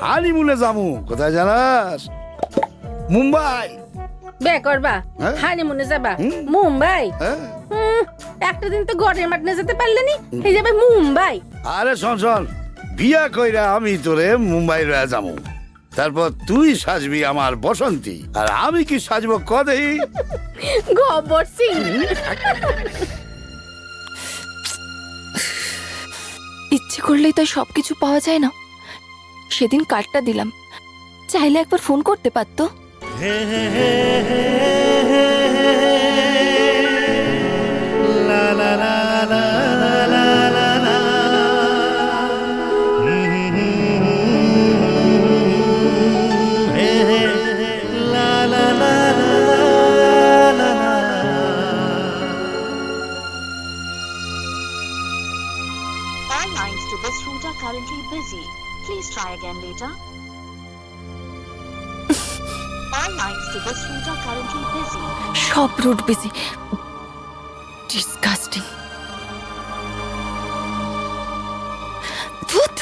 হানিমুনে যামু। কোথায় জানাস? মুম্বাই। বে করবা। হ্যাঁ? হানিমুনে যাবা। হুম। মুম্বাই? হ্যাঁ? হুম, একটা দিন তো ঘরের মাঠনে যেতে পারলে নি? এই যাবে মুম্বাই। আরে শোন শোন। বিয়া কইরা আমি তোরে মুম্বাই রয়ে যামু। তারপর তুই সাজবি আমার বসন্তী। আর আমি কি সাজবো কদেই গব্বর সিং ইচ্ছে করলেই তো সবকিছু পাওয়া যায় না। সেদিন কার্ডটা দিলাম চাইলে একবার ফোন করতে পারতো busy. Please try again later. All lines to this route are currently busy. সব রুট বিজি ডিসকাস্টিং ধুত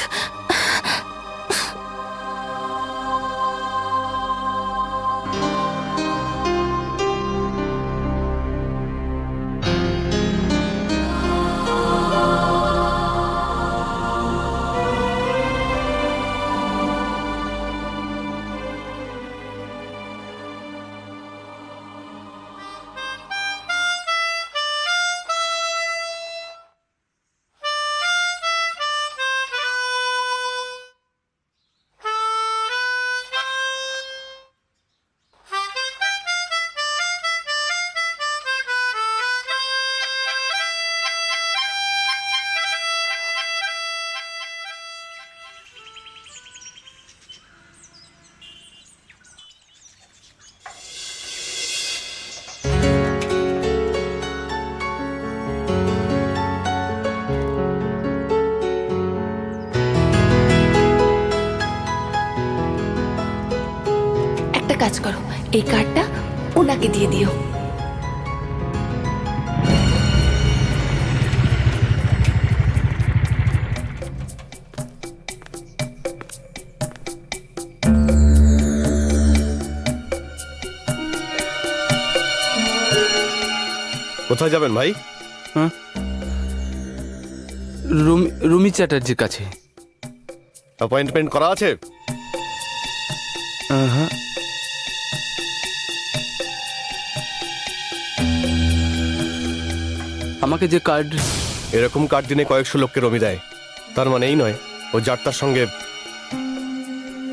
এই কার্ডটা ওনাকে দিয়ে দিও। কোথায় যাবেন ভাই? রুমি রুমি চ্যাটার্জির কাছে। অ্যাপয়েন্টমেন্ট করা আছে? আহা। আমাকে যে কার্ড এরকম কার্ড দিনে কয়েকশো লোককে রমি দেয়। তার মানে এই নয় ও যাত্রার সঙ্গে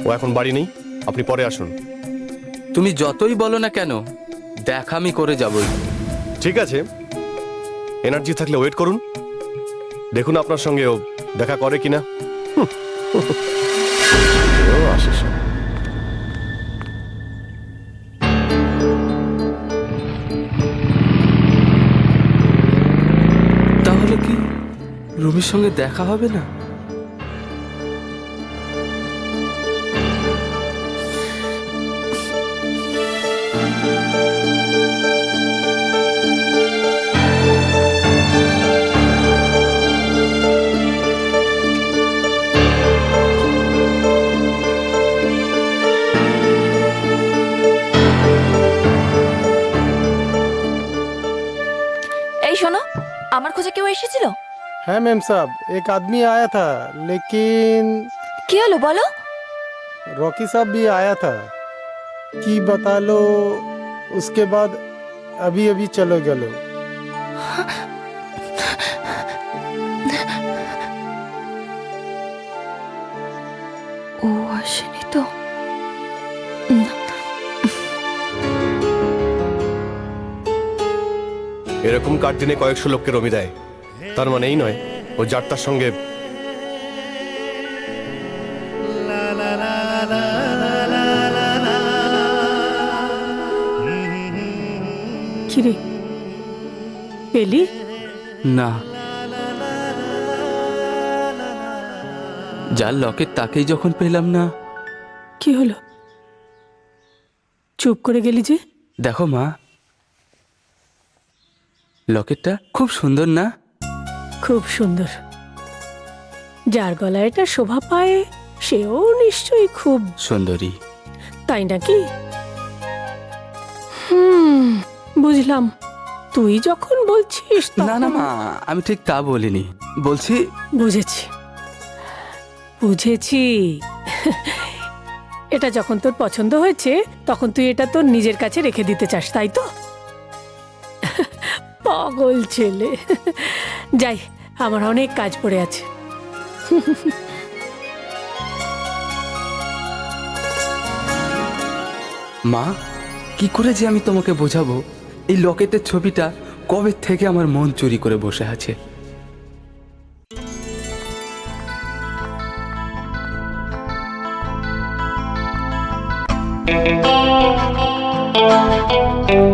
ও এখন বাড়ি নেই আপনি পরে আসুন। তুমি যতই বলো না কেন দেখা আমি করে যাবই। ঠিক আছে। এনার্জি থাকলে ওয়েট করুন। দেখুন আপনার সঙ্গে ও দেখা করে কিনা। সঙ্গে দেখা হবে না? है मैम साहब एक आदमी आया था लेकिन কি হলো বলো रॉकी साहब भी आया था कि बता लो उसके बाद अभी अभी चलो गलो ও আসেনি তো এরকম কার্ড দিনে কয়েকশো লোককে রমি দেয় তার মানে এই নয় ও যাত্রার সঙ্গে কিরে? পেলি? না। যার লকেট তাকেই যখন পেলাম না। কি হলো? চুপ করে গেলি যে? দেখো মা লকেটটা খুব সুন্দর না? খুব সুন্দর। যার গলায় এটা শোভা পায় সেও নিশ্চয়ই খুব সুন্দরী। তাই নাকি? হুম বুঝলাম। তুই যখন বলছিস না না মা আমি ঠিক তা বলিনি। বলছি বুঝেছি। বুঝেছি। এটা যখন তোর পছন্দ হয়েছে তখন তুই এটা তোর নিজের কাছে রেখে দিতে চাস তাই তো? পাগল ছেলে। যাই, আমার অনেক কাজ পড়ে আছে। মা, কি করে যে আমি তোমাকে বোঝাবো? এই লকেটের ছবিটা কবে থেকে আমার মন চুরি করে বসে আছে? Gama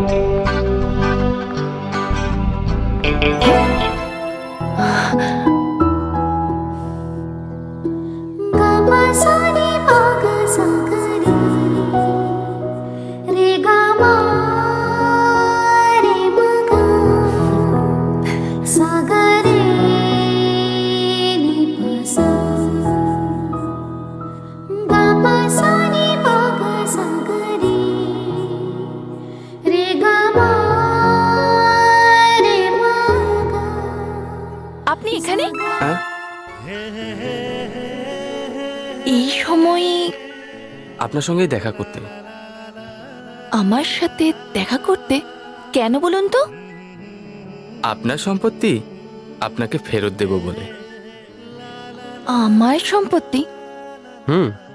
এই সময়ে আপনার সঙ্গে দেখা করতে। আমার সাথে দেখা করতে? কেন বলুন তো? আপনার সম্পত্তি আপনাকে ফেরত দেব বলে। আমার সম্পত্তি? হুম।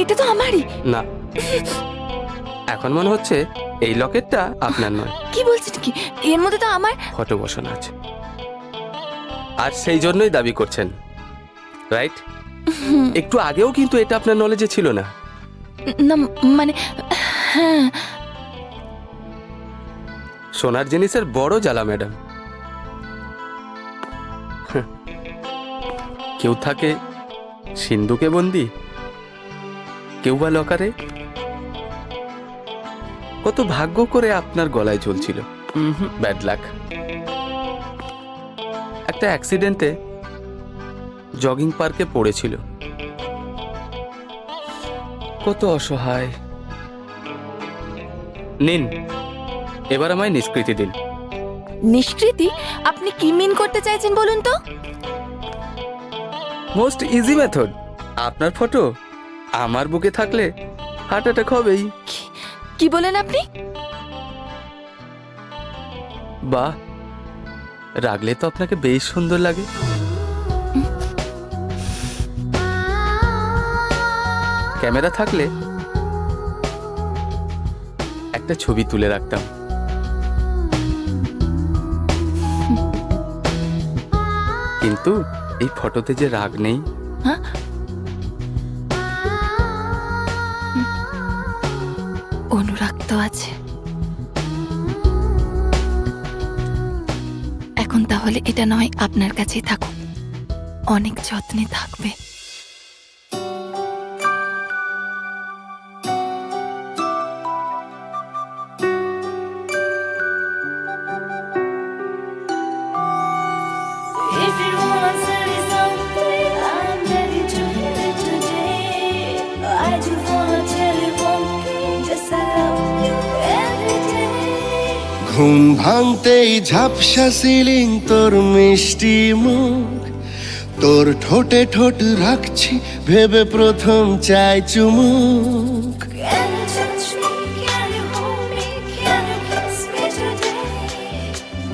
এটা তো আমারই। না। এখন মনে হচ্ছে এই লকেটটা আপনার নয়। কি বলছেন কি? এর মধ্যে তো আমার ফটো বসানো আছে। আর সেই জন্যই দাবি করছেন। রাইট? একটু আগেও কিন্তু এটা আপনার নলেজে ছিল না। না মানে হ্যাঁ। সোনার জিনিসের বড় জ্বালা ম্যাডাম। কেউ থাকে সিন্ধুকে বন্দি কেউ বা লকারে? কত ভাগ্য করে আপনার গলায় ঝুলছিল ব্যাড লাক একটা অ্যাক্সিডেন্টে জগিং পার্কে পড়েছিল। কত অসহায়। নিন এবার আমায় নিষ্কৃতি দিন। নিষ্কৃতি? আপনি কি মিন করতে চাইছেন বলুন তো? মোস্ট ইজি মেথড আপনার ফটো আমার বুকে থাকলে হার্ট অ্যাটাক হবেই। কি বলেন আপনি? বাহ রাগলে তো আপনাকে বেশ সুন্দর লাগে। ক্যামেরা থাকলে একটা ছবি তুলে রাখতাম। কিন্তু এই ফটোতে যে রাগ নেই অনুরাগ আছে। এখন তাহলে এটা নয় আপনার কাছেই থাকুক। অনেক যত্নে থাকবে। ভাঙতেই ঝাপসা সিলিং তোর মিষ্টি মুখ। তোর ঠোঁটে ঠোঁট রাখছি ভেবে প্রথম চাই চুমুক?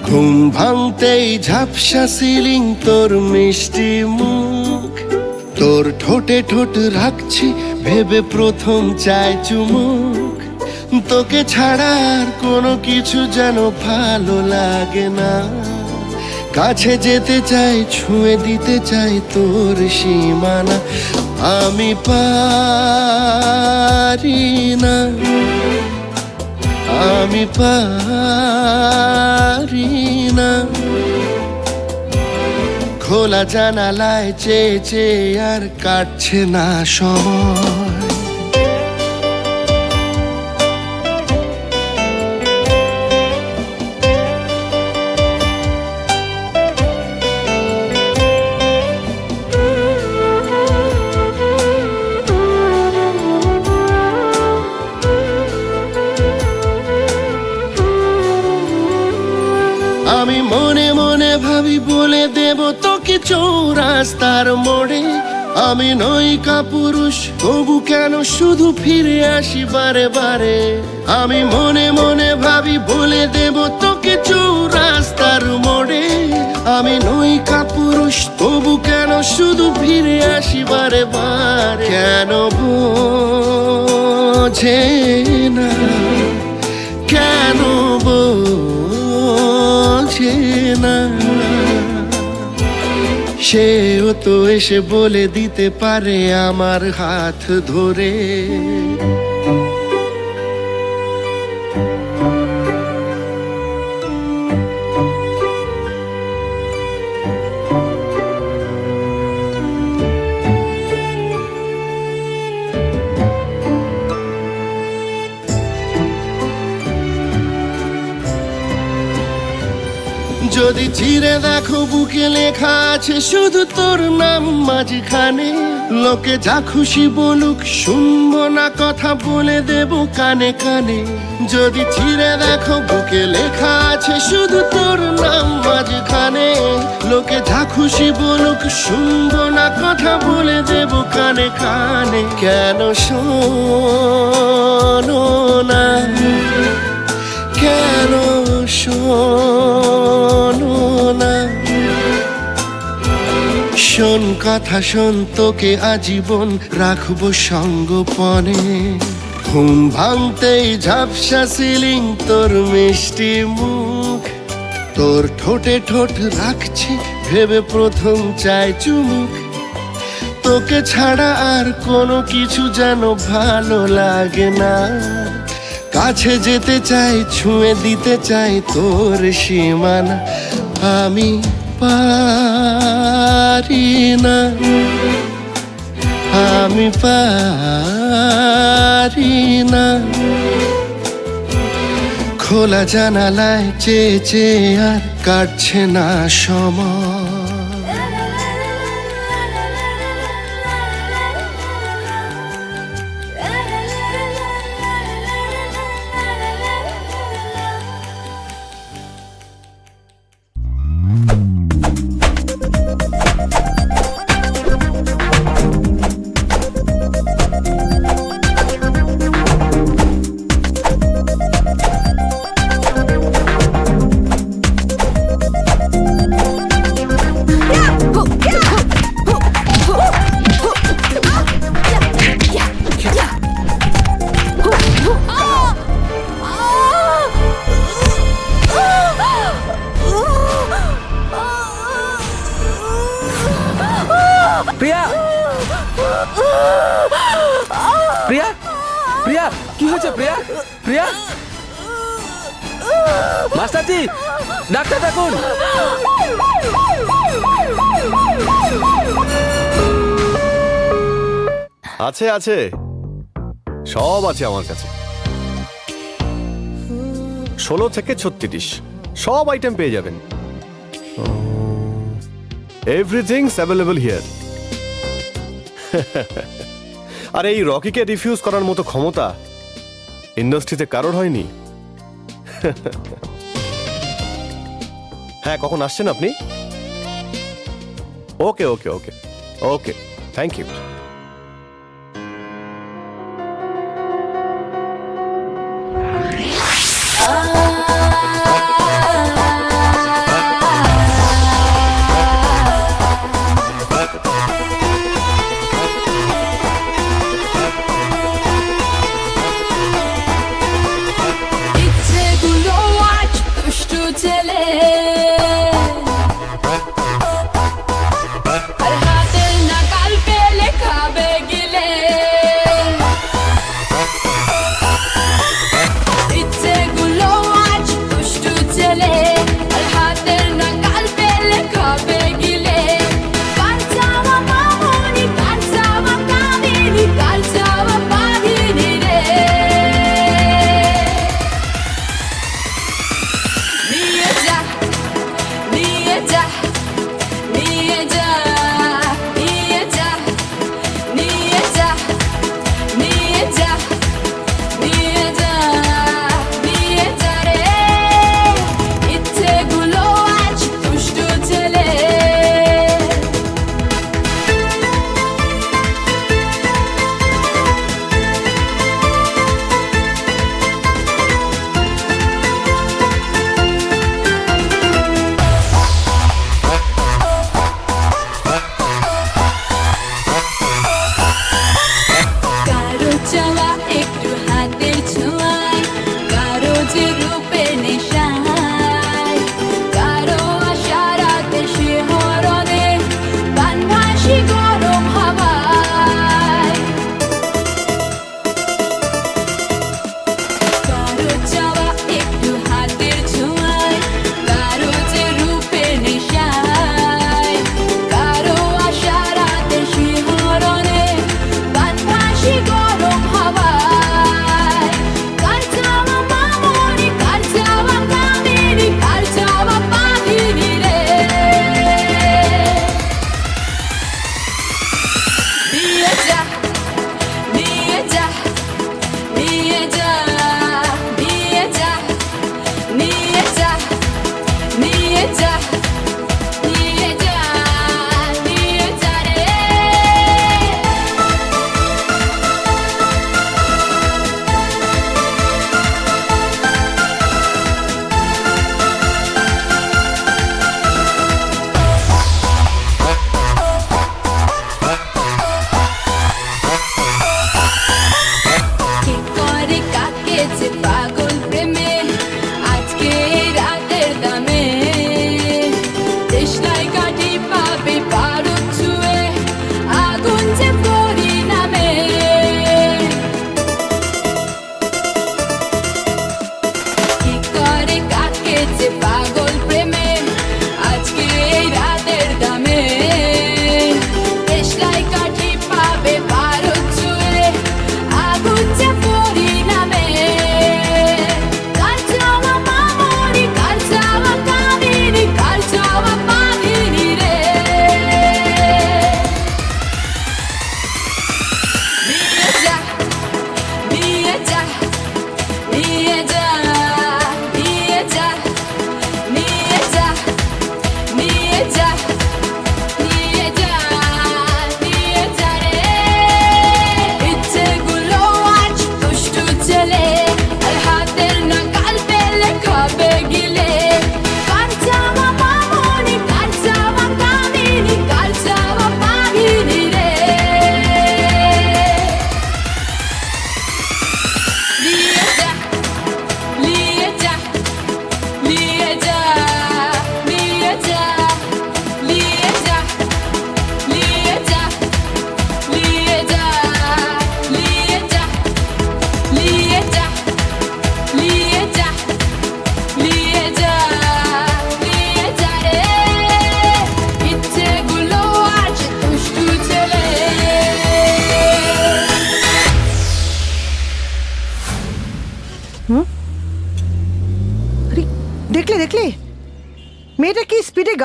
ঘুম ভাঙতেই ঝাপসা সিলিং তোর মিষ্টি মুখ। তোর ঠোঁটে ঠোঁট রাখছি ভেবে প্রথম চাই চুমুক। তোকে ছাড়া আর কোনো কিছু যেন ভালো লাগে না। কাছে যেতে চাই, ছুঁয়ে দিতে চাই তোর সীমানা। আমি পারি না। আমি পারি না। খোলা জানালায় চেয়ে চেয়ে আর কাটছে না সময়। চৌরাস্তার মোড়ে, আমি নই কাপুরুষ, তবু কেন শুধু ফিরে আসি বারে বারে? আমি মনে মনে ভাবি, বলে দেব তোকে চৌরাস্তার মোড়ে। আমি নই কাপুরুষ, তবু কেন শুধু ফিরে আসি বারে বারে? কেন বোঝে না। সেও তো এসে বলে দিতে পারে আমার হাত ধরে। চিরে দেখো বুকে লেখা আছে শুধু তোর নাম মাঝখানে। লোকে যা খুশি বলুক, শুনব না কথা বলে দেব কানে কানে। যদি চিরে দেখো বুকে লেখা আছে শুধু তোর নাম মাঝখানে। লোকে যা খুশি বলুক, শুনব না কথা বলে দেব কানে কানে। কেন শোনো না? কেন শোনো না? শোন, কথা শোন, তোকে আজীবন রাখব সঙ্গপনে। ঘুম ভাঙতেই ঝাপসা সিলিং তোর মিষ্টি মুখ। তোর ঠোঁটে ঠোঁট রাখছি, ভেবে প্রথম চাই চুমুক। তোকে ছাড়া আর কোনো কিছু যেন ভালো লাগে না। কাছে যেতে চাই, ছুঁয়ে দিতে চাই তোর সীমানা। আমি পারি না। আমি পারি না। খোলা জানালায় চেয়ে চেয়ে আর কাটছে না সময়। আছে আছে? সব আছে আমার কাছে। ষোলো থেকে ছত্রিশ, সব আইটেম পেয়ে যাবেন। এভরিথিংস অ্যাভেলেবল হিয়ার আর এই রকিকে রিফিউজ করার মতো ক্ষমতা ইন্ডাস্ট্রিতে কারোর হয়নি। হ্যাঁ কখন আসছেন আপনি? ওকে ওকে ওকে ওকে। থ্যাংক ইউ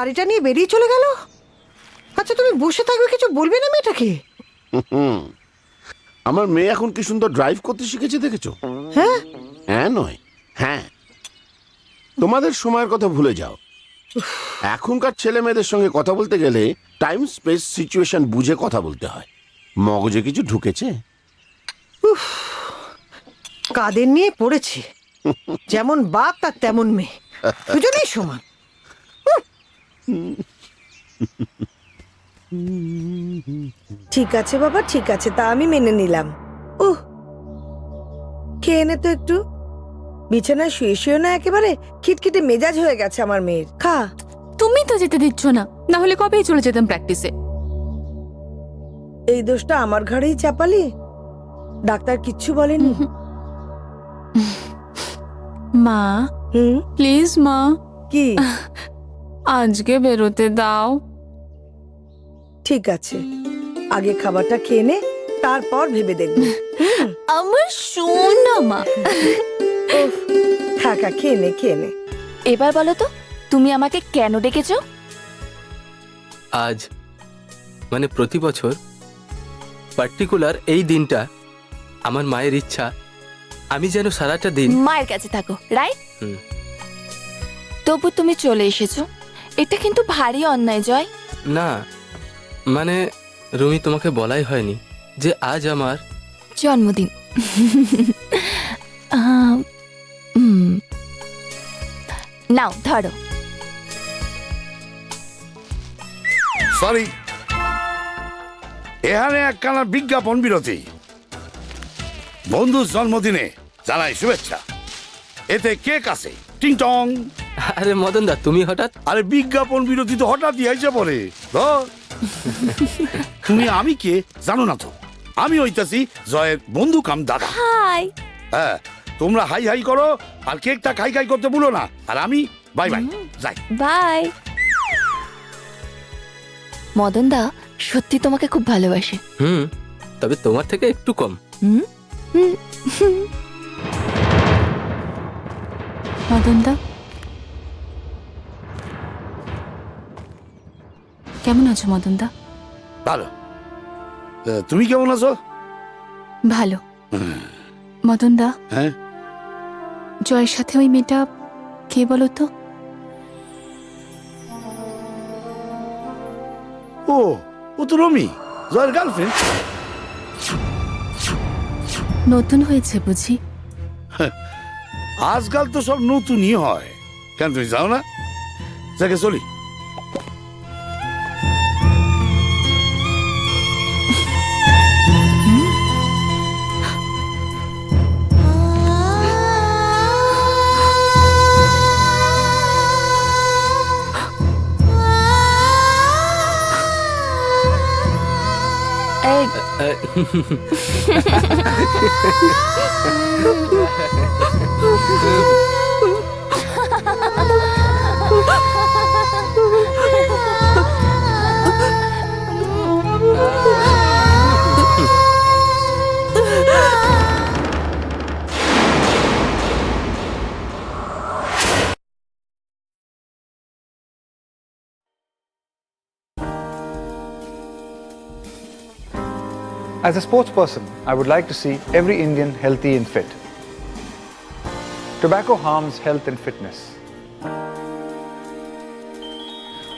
গাড়িটা নিয়ে বেরিয়ে চলে গেল? আচ্ছা তুমি বসে থাকবে কিছু বলবে না মেয়েটাকে? আমার মেয়ে এখন কি সুন্দর ড্রাইভ করতে শিখেছে দেখেছ? হ্যাঁ? হ্যাঁ নয় হ্যাঁ। তোমাদের সময়ের কথা ভুলে যাও। এখনকার ছেলে মেয়েদের সঙ্গে কথা বলতে গেলে টাইম স্পেস সিচুয়েশন বুঝে কথা বলতে হয়। মগজে কিছু ঢুকেছে? কাদের নিয়ে পড়েছে? যেমন বাপ তার তেমন মেয়ে। দুজনেই সমান। ঠিক আছে বাবা ঠিক আছে তা আমি মেনে নিলাম। ও খেয়ে নে তো একটু। বিছানায় শুয়ে শুয়ে না একেবারে খিটখিটে মেজাজ হয়ে গেছে আমার মেয়ের। খা। তুমি তো যেতে দিচ্ছ না না হলে কবেই চলে যেতাম প্র্যাকটিসে। এই দোষটা আমার ঘরেই চাপালি? ডাক্তার কিচ্ছু বলেনি? মা। প্লিজ মা। কি? আজকে বেরোতে দাও। ঠিক আছে। আগে খাবারটা খেয়ে নে তারপর ভেবে দেখব। আমার সোনা মা। খা খেয়ে নে খেয়ে নে। এবার বলো তো তুমি আমাকে কেন ডেকেছ? আজ মানে প্রতি বছর পার্টিকুলার এই দিনটা আমার মায়ের ইচ্ছা আমি যেন সারাটা দিন মায়ের কাছে থাকো রাইট হুম। তবু তুমি চলে এসেছ। এটা কিন্তু ভারী অন্যায় জয়। না মানে রুমি তোমাকে বলাই হয়নি যে আজ আমার জন্মদিন। আহ, উম। নাও ধরো। সরি এখানে একখানা বিজ্ঞাপন বিরতি। বন্ধুর জন্মদিনে জানাই শুভেচ্ছা। এতে কেক আছে। টিং টং। আরে মদন দা তুমি হঠাৎ? আরে বিজ্ঞাপন বিরতি তো হঠাৎই আইসে পরে ধর। তুমি আমি কে? জানো না তো। আমি হইতাছি জয়ের বন্ধু কাম দাদা। হাই। হ্যাঁ তোমরা হাই হাই করো আর কেকটা খাই খাই করতে ভুলো না। আর আমি বাই বাই। যাই। বাই। মদন দা সত্যি তোমাকে খুব ভালোবাসে। হুম তবে তোমার থেকে একটু কম। হুম হুম, হুম। মদন দা কেমন আছো মদন দা ভালো তুমি কেমন আছো? ভালো। মদন দা হ্যাঁ? জয়ের সাথে ওই মেয়েটা কে বলো তো? ও ও তো রমি জয়ের গার্লফ্রেন্ড নতুন হয়েছে বুঝি? আজকাল তো সব নতুনই হয়। কেন তুমি যাও না? যাকে চলি। এই As a sports person, I would like to see every Indian healthy and fit. Tobacco harms health and fitness.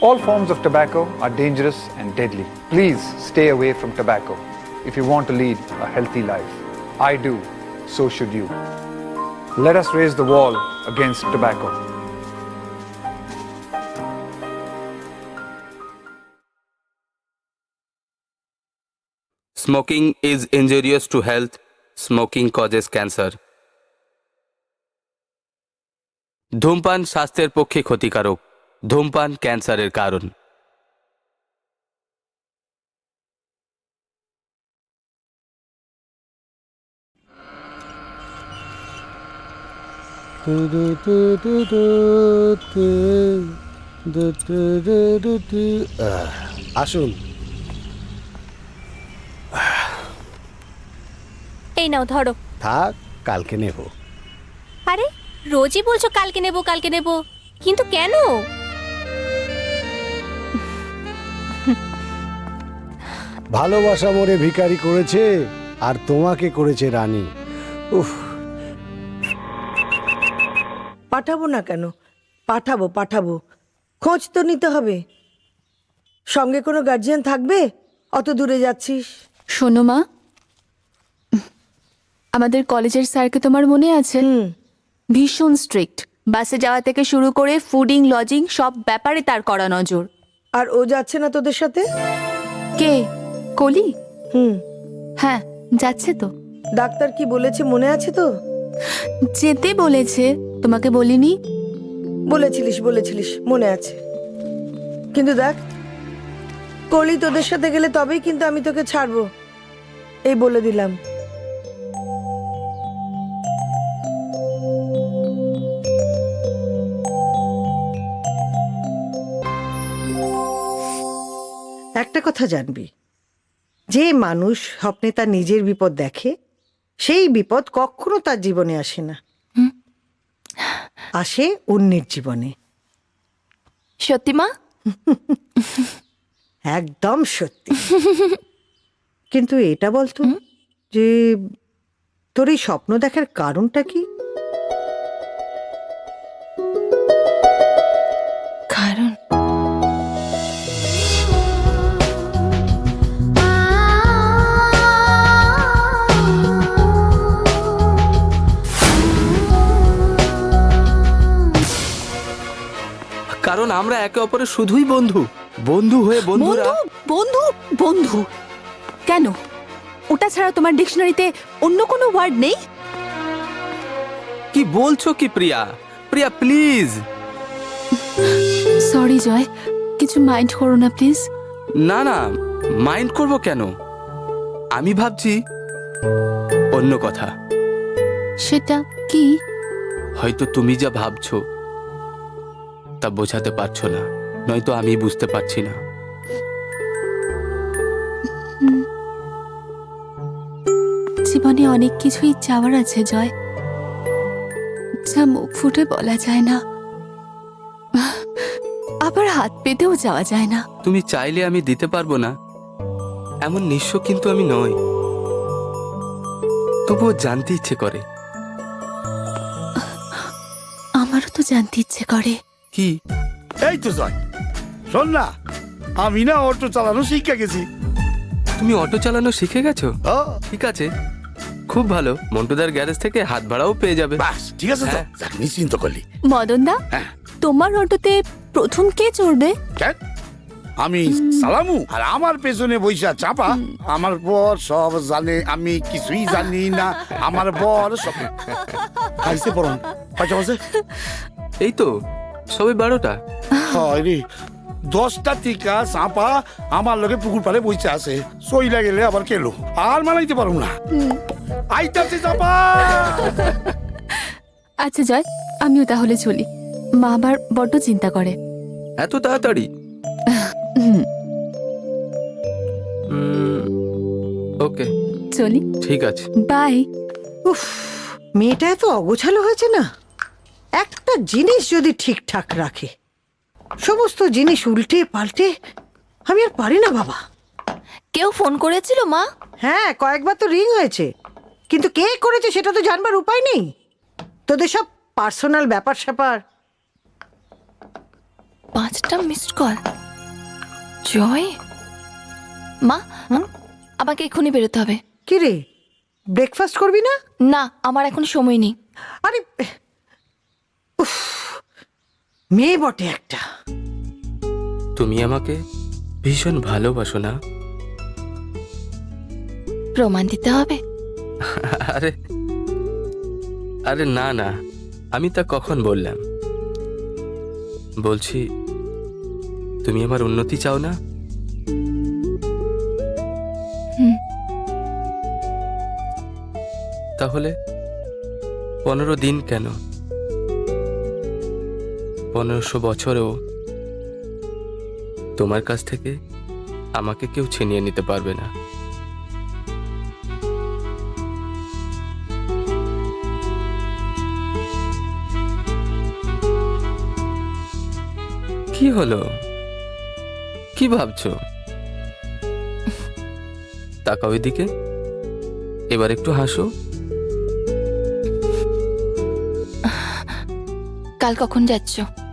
All forms of tobacco are dangerous and deadly. Please stay away from tobacco if you want to lead a healthy life. I do, so should you. Let us raise the wall against tobacco. Smoking is injurious to health smoking causes cancer ধূমপান স্বাস্থ্যের পক্ষে ক্ষতিকারক ধূমপান ক্যান্সারের কারণ আসুন এই নাও ধরো। থাক কালকে নেব। আরে রোজই বলছো কালকে নেব কালকে নেব। কিন্তু কেন? ভালোবাসা মোরে ভিখারি করেছে আর তোমাকে করেছে রানী। উফ। পাঠাবো না কেন? পাঠাবো পাঠাবো। খোঁজ তো নিতে হবে। সঙ্গে কোনো গার্জিয়ান থাকবে? অত দূরে যাচ্ছিস? শোনো মা আমাদের কলেজের স্যারকে তোমার মনে আছে? ভীষণ স্ট্রিক্ট বাসে যাওয়া থেকে শুরু করে ফুডিং লজিং সব ব্যাপারে তার করা নজর। আর ও যাচ্ছে না তোদের সাথে? কে? কলি? হুম। হ্যাঁ যাচ্ছে তো। ডাক্তার কি বলেছে মনে আছে তো? যেতে বলেছে তোমাকে বলিনি? বলেছিলিস বলেছিলিস মনে আছে। কিন্তু দেখ কলি তোদের সাথে গেলে তবেই কিন্তু আমি তোকে ছাড়বো। এই বলে দিলাম। একটা কথা জানবি। যে মানুষ স্বপ্নে তার নিজের বিপদ দেখে সেই বিপদ কখনো তার জীবনে আসে না। আসে অন্যের জীবনে। সত্যি মা? একদম সত্যি। কিন্তু এটা বলতো যে তোর এই স্বপ্ন দেখার কারণটা কি? আমরা একে অপরের শুধুই বন্ধু। বন্ধু হয়ে বন্ধুরা বন্ধু? বন্ধু? কেন? ওটা ছাড়া তোমার ডিকশনারিতে অন্য কোনো ওয়ার্ড নেই? কি বলছো কি প্রিয়া? প্রিয়া প্লিজ। সরি জয়। কিছু মাইন্ড করো না প্লিজ। না না। মাইন্ড করব কেন? আমি ভাবছি অন্য কথা। সেটা কি? হয়তো তুমি যা ভাবছ। তা বোঝাতে পারছ না। নয়তো আমি বুঝতে পারছি না। জীবনে অনেক কিছুই চাওয়ার আছে জয়। যা মুখ ফুটে বলা যায় না। আবার হাত পেতেও যাওয়া যায় না। তুমি চাইলে আমি দিতে পারব না। এমন নিঃস্ব কিন্তু আমি নই। তবুও জানতে ইচ্ছে করে। আমারও তো জানতে ইচ্ছে করে। কি? এই তো জয় শোন না আমি না অটো চালানো শিক্ষা গেছি। তুমি অটো চালানো শিখে গেছো? ও। ঠিক আছে। খুব ভালো। মন্টুদার গ্যারেজ থেকে হাত ভাড়াও পেয়ে যাবে। বাস ঠিক আছে তো। হ্যাঁ। যাক নিশ্চিন্ত করলি। মদন দা হ্যাঁ। তোমার অটোতে প্রথম কে চড়বে? কেন? আমি সালামু আর আমার পেছনে বৈশা চাপা। আমার বর সব জানে আমি কিছুই জানি না। আমার বর সব খাইছে পড়ন কয়টা বাজে? এই তো সবে বারোটা? হয় রে। দশটা টিকা চাপা আমার লগে পুকুর পাড়ে বইছে আছে। সইলা গেলে আবার কেলো আর মানাইতে পারুম না। আইতাছে চাপা আচ্ছা জয় আমিও তাহলে চলি। মা আবার বড্ড চিন্তা করে। এত তাড়াতাড়ি? হুম, ওকে। চলি। ঠিক আছে। বাই। উফ মেয়েটা এত অগোছালো হয়েছে না। একটা জিনিস যদি ঠিকঠাক রাখে সমস্ত জিনিস উল্টে পাল্টে আমি আর পারি না বাবা। কেউ ফোন করেছিল মা? হ্যাঁ কয়েকবার তো রিং হয়েছে। কিন্তু কে করেছে সেটা তো জানবার উপায় নেই। তোদের সব পার্সোনাল ব্যাপার স্যাপার। পাঁচটা মিসড কল জয়? মা আমাকে এক্ষুনি বেরোতে হবে। কি রে ব্রেকফাস্ট করবি না? না আমার এখন সময় নেই। আরে উফ, মেয়ে বটে একটা। তুমি আমাকে ভীষণ ভালোবাসো না? প্রমাণ দিতে হবে। আরে আরে না না আমি তা কখন বললাম? বলছি তুমি আমার উন্নতি চাও না? তাহলে পনেরো দিন কেন? পনেরোশো বছরেও তোমার কাছ থেকে আমাকে কেউ ছিনিয়ে নিতে পারবে না। কি হলো? কি ভাবছ? তাকাও এদিকে। এবার একটু হাসো। কাল কখন যাচ্ছ ভোরবেলা